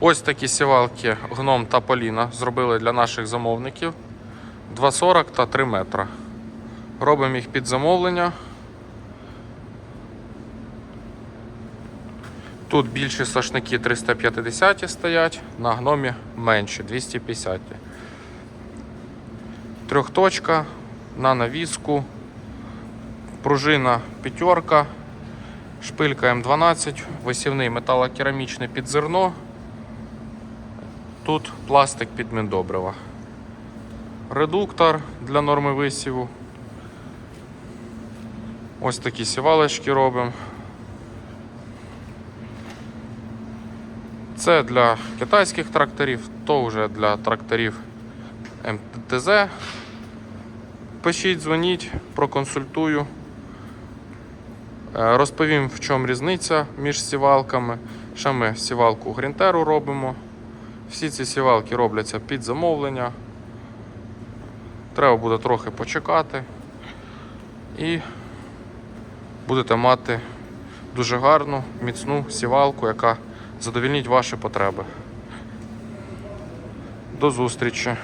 Ось такі сівалки гном та Поліна зробили для наших замовників 2,40 та 3 метра. Робимо їх під замовлення. Тут більші сошники 350 стоять, на гномі менші 250. Трьохточка на навіску, пружина п'ятерка, шпилька М12, висівний металокерамічний під зерно. Тут пластик під міндобрива. Редуктор для норми висіву. Ось такі сівалочки робимо. Це для китайських тракторів, то вже для тракторів МТЗ. Пишіть, дзвоніть, проконсультую. Е, Розповім, в чому різниця між сівалками. Ще ми сівалку Грінтеру робимо. Всі ці сівалки робляться під замовлення. Треба буде трохи почекати. І будете мати дуже гарну, міцну сівалку, яка задовільнить ваші потреби. До зустрічі!